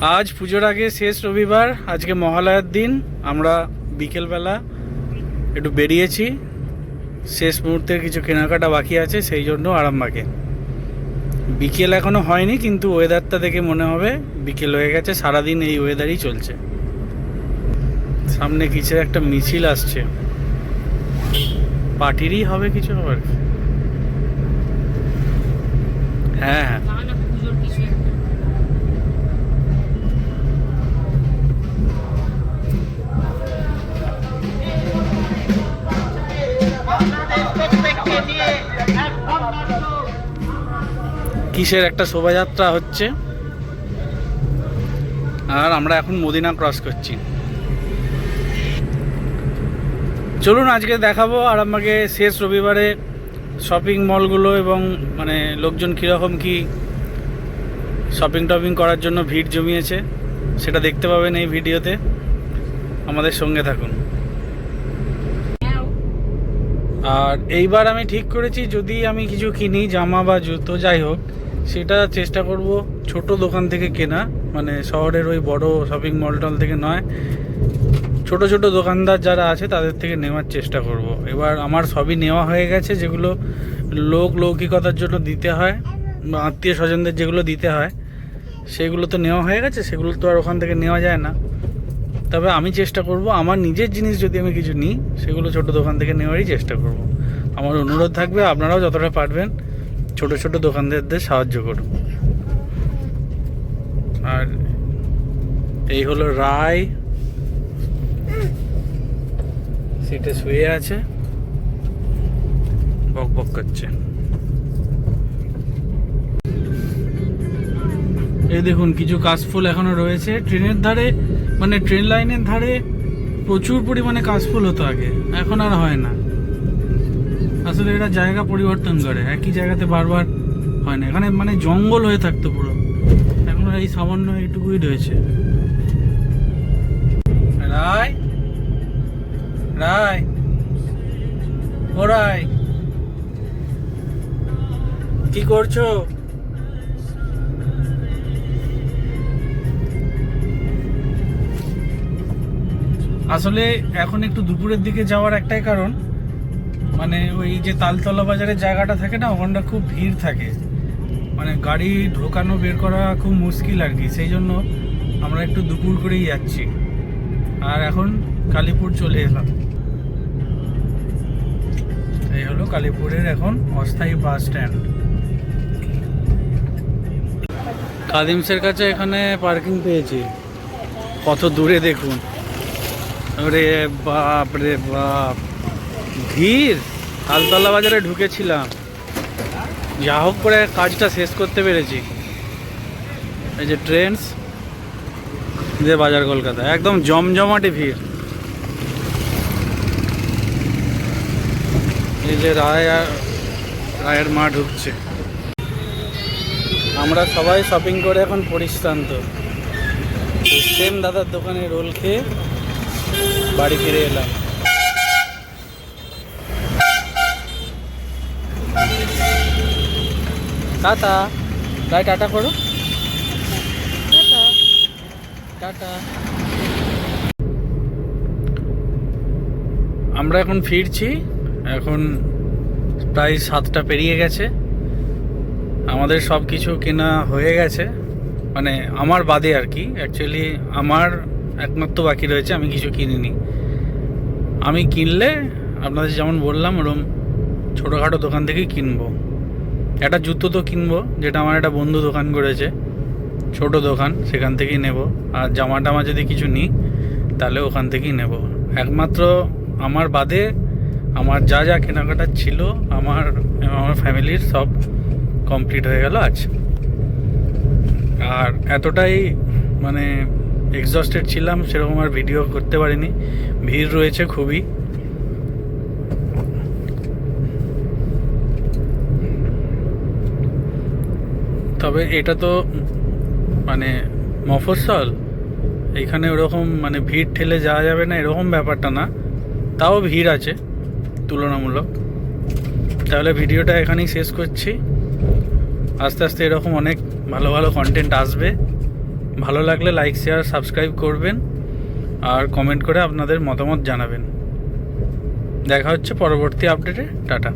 আজ পুজোর আগে শেষ রবিবার, আজকে মহালয়ার দিন। আমরা বিকেলবেলা একটু বেরিয়েছি। শেষ মুহূর্তের কিছু কেনাকাটা বাকি আছে, সেই জন্য আরামবাগে। বিকেল এখনও হয়নি, কিন্তু ওয়েদারটা দেখে মনে হবে। বিকেল হয়ে গেছে, সারাদিন এই ওয়েদারই চলছে। সামনে কিছু একটা মিছিল আসছে। পার্টিরই হবে কিছু আবার? হ্যাঁ হ্যাঁ। কিসের একটা শোভাযাত্রা হচ্ছে? আর আমরা এখন মদিনা ক্রস করছি। চলুন আজকে দেখাবো আর আমাকে শেষ রবিবারে শপিং মলগুলো এবং মানে লোকজন কীরকম কি শপিং টপিং করার জন্য ভিড় জমিয়েছে, সেটা দেখতে পাবেন এই ভিডিওতে। আমাদের সঙ্গে থাকুন। আর এইবার আমি ঠিক করেছি, যদি আমি কিছু কিনি, জামা বা জুতো, যাই হোক সেটা চেষ্টা করব। ছোট দোকান থেকে কেনা মানে শহরের ওই বড় শপিং মল টল থেকে নয়। ছোট ছোট দোকানদার যারা আছে, তাদের থেকে নেওয়ার চেষ্টা করব। এবার আমার সবই নেওয়া হয়ে গেছে, যেগুলো লোক লৌকিকতার জন্য দিতে হয়, বা আত্মীয় স্বজনদের যেগুলো দিতে হয়, সেগুলো তো নেওয়া হয়ে গেছে, সেগুলো তো আর ওখান থেকে নেওয়া যায় না। তবে আমি চেষ্টা করব, আমার নিজের জিনিস যদি আমি কিছু নিই, সেগুলো ছোট দোকান থেকে নেওয়ারই চেষ্টা করব। আমার অনুরোধ থাকবে, আপনারাও যতটা পারবেন ছোট ছোট দোকানদারদের সাহায্য করুন আর এই হলো রায়। সিটে শুয়ে আছে। বক বক করছে। এই দেখুন, কিছু কাশফুল এখনও রয়েছে। ট্রেনের ধারে মানে ট্রেন লাইনের ধারে প্রচুর পরিমাণে কাশফুল হতো আগে। এখন আর হয় না। আসলে এরা জায়গা পরিবর্তন করে। একই জায়গাতে বারবার হয় না। এখানে মানে জঙ্গল হয়ে থাকতো পুরো। এখন এই সামান্য এইটুকুই রয়েছে। রায়? রায়? ও রায়? কি করছ? আসলে এখন একটু দুপুরের দিকে যাওয়ার একটাই কারণ। মানে ওই যে তালতলা বাজারের জায়গাটা থাকে না, ওখানটা খুব ভিড় থাকে। মানে গাড়ি ঢোকানো, বের করা খুব মুশকিল আর কি। সেই জন্য আমরা একটু দুপুর করেই যাচ্ছি। আর এখন কালীপুর চলে এলাম। এই হলো কালীপুরের এখন অস্থায়ী বাস স্ট্যান্ড। কাদিমসের কাছে এখানে পার্কিং পেয়েছি। কত দূরে দেখুন। ওরে বাপ রে বাপ। ভিড়? তালতলা বাজারে ঢুকেছিলাম। যা হোক করে কাজটা শেষ করতে পেরেছি। এই যে ট্রেন্স যে বাজার কলকাতা, একদম জমজমাটে ভিড়। এই যে রায় আর রায়ের মা ঢুকছে। আমরা সবাই শপিং করে এখন পরিশ্রান্ত। সেম দাদার দোকানে রোল খেয়ে বাড়ি ফিরে এলাম। টাটা। রায় টাটা করো। টাটা। টাটা আমরা এখন ফিরছি। এখন প্রায় সাতটা পেরিয়ে গেছে। আমাদের সব কিছু কেনা হয়ে গেছে। মানে আমার বাদে আর কি। অ্যাকচুয়ালি আমার একমাত্র বাকি রয়েছে, আমি কিছু কিনিনি। আমি কিনলে আপনাদের যেমন বললাম, ওরম ছোটোখাটো দোকান থেকেই কিনবো। একটা জুতো তো কিনবো, যেটা আমার একটা বন্ধু দোকান করেছে, ছোট দোকান, সেখান থেকেই নেব। আর জামা টামা যদি কিছু নিই, তাহলে ওখান থেকেই নেব। একমাত্র আমার বাদে আমার যা যা কেনাকাটা ছিল, আমার আমার ফ্যামিলির সব কমপ্লিট হয়ে গেল আজ। আর এতটাই মানে এক্সস্টেড ছিলাম, সেরকম আর ভিডিও করতে পারিনি। ভিড় রয়েছে খুবই। তবে এটা তো মানে মফস্বল। এখানে ওরকম মানে ভিড় ঠেলে যাওয়া যাবে না, এরকম ব্যাপারটা না। তাও ভিড় আছে, তুলনামূলক। তাহলে ভিডিওটা এখানেই শেষ করছি। আস্তে আস্তে এরকম অনেক ভালো ভালো কন্টেন্ট আসবে। ভালো লাগলে লাইক শেয়ার সাবস্ক্রাইব করবেন। আর কমেন্ট করে আপনাদের মতামত জানাবেন। দেখা হচ্ছে পরবর্তী আপডেটে টাটা।